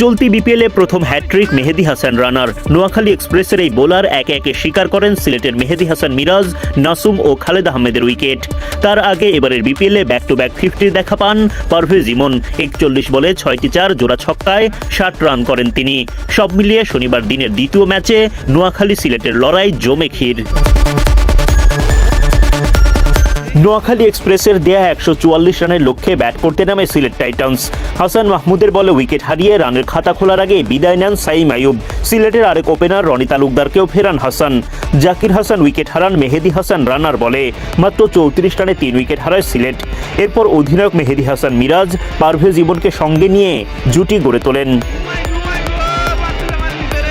চলতি বিপিএলে প্রথম হ্যাট্রিক মেহেদি হাসান রানার। নোয়াখালী এক্সপ্রেসের এই বোলার একে একে স্বীকার করেন সিলেটের মেহেদি হাসান মিরাজ, নাসুম ও খালেদ আহমেদের উইকেট। তার আগে এবারের বিপিএলে ব্যাক টু ব্যাক ফিফটির দেখা পান পারভেজ ইমন। একচল্লিশ বলে ছয়টি চার জোড়া ছক্কায় ষাট রান করেন তিনি। সব মিলিয়ে শনিবার দিনের দ্বিতীয় ম্যাচে নোয়াখালী সিলেটের লড়াই জমে ক্ষীর। নোয়াখালী এক্সপ্রেসের দেয়া একশো চুয়াল্লিশ রানের লক্ষ্যে ব্যাট করতে নামে সিলেট টাইটান্স। হাসান মাহমুদের বলে উইকেট হারিয়ে রানের খাতা খোলার আগে বিদায় নেন সাইম আয়ুব সিলেটের আরেক ওপেনার রনি তালুকদারকেও ফেরান হাসান। জাকির হাসান উইকেট হারান মেহেদি হাসান রানার বলে মাত্র চৌত্রিশ রানে তিন উইকেট হারায় সিলেট। এরপর অধিনায়ক মেহেদি হাসান মিরাজ পারভেজ ইমনকে সঙ্গে নিয়ে জুটি গড়ে তোলেন।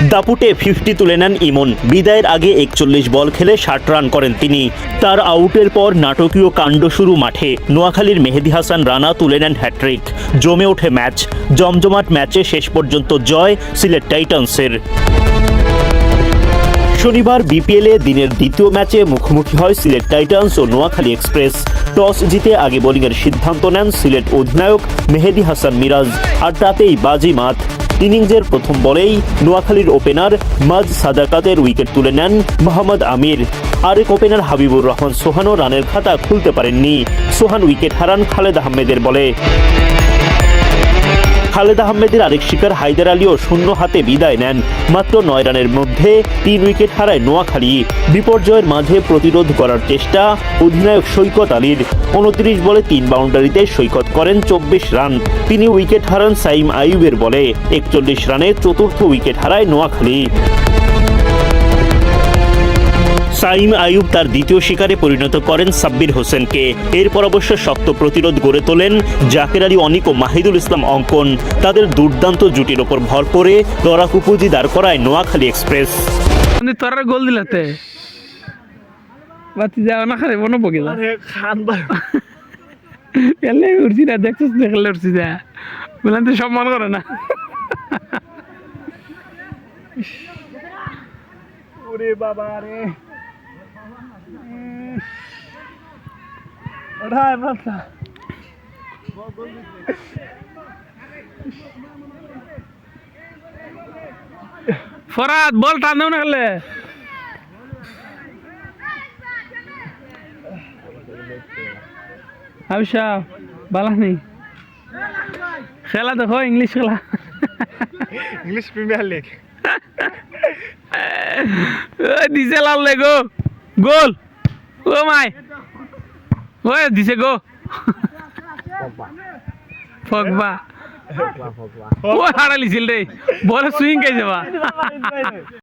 দাপুটে ফিফটি তুলে নেন ইমন। বিদায়ের আগে একচল্লিশ বল খেলে ষাট রান করেন তিনি। তার আউটের পর নাটকীয় কাণ্ড শুরু মাঠে। নোয়াখালীর মেহেদি হাসান রানা তুলে নেন হ্যাট্রিক জমে ওঠে ম্যাচ। জমজমাট ম্যাচে শেষ পর্যন্ত জয় সিলেট টাইটান্সের। শনিবার বিপিএলে দিনের দ্বিতীয় ম্যাচে মুখোমুখি হয় সিলেট টাইটান্স ও নোয়াখালী এক্সপ্রেস। টস জিতে আগে বোলিংয়ের সিদ্ধান্ত নেন সিলেট অধিনায়ক মেহেদি হাসান মিরাজ। আর তাতেই বাজি মাত। ইনিংসের প্রথম বলেই নোয়াখালীর ওপেনার মাজ সাদাকাতের উইকেট তুলে নেন মোহাম্মদ আমির। আরেক ওপেনার হাবিবুর রহমান সোহানও রানের খাতা খুলতে পারেননি। সোহান উইকেট হারান খালেদ আহমেদের বলে। খালেদ আহমেদের আরেক শিকার হায়দার আলীও শূন্য হাতে বিদায় নেন। মাত্র নয় রানের মধ্যে তিন উইকেট হারায় নোয়াখালী। বিপর্যয়ের মাঝে প্রতিরোধ করার চেষ্টা অধিনায়ক সৈকত আলীর। উনত্রিশ বলে তিন বাউন্ডারিতে সৈকত করেন চব্বিশ রান। তিনি উইকেট হারান সাইম আইবের বলে একচল্লিশ রানে চতুর্থ উইকেট হারায় নোয়াখালী। সাইম আয়ুব তার দ্বিতীয় শিকারে পরিণত করেন সাব্বির হোসেনকে। এরপর অবশ্য শক্ত প্রতিরোধ গড়ে তোলেন জাকের আলী অনিক ও মাহিদুল ইসলাম অঙ্কন। তাদের দুর্দান্ত জুটির ওপর ভর করে লড়াকু পুঁজি দাঁড় করায় নোয়াখালী এক্সপ্রেস। তোরা গোল দিলাতে। বাতি যাও না খারে বনো বগে খান এলে উঠছি না দেখছিস দেখলে উঠছি যা বললাম তো সম্মান করে না। ওরে বাবা রে। মাথা ফরাত বল টান দেও না খেলে। আবিষা বালা নেই। খেলা দেখো ইংলিশ খেলা। English Premier League. দিছে লাল গো। গোল। ও মাই। ওই দিছে গো। ফকবা। ও হারালিছিল রে। বলে সুইং খাই যাবা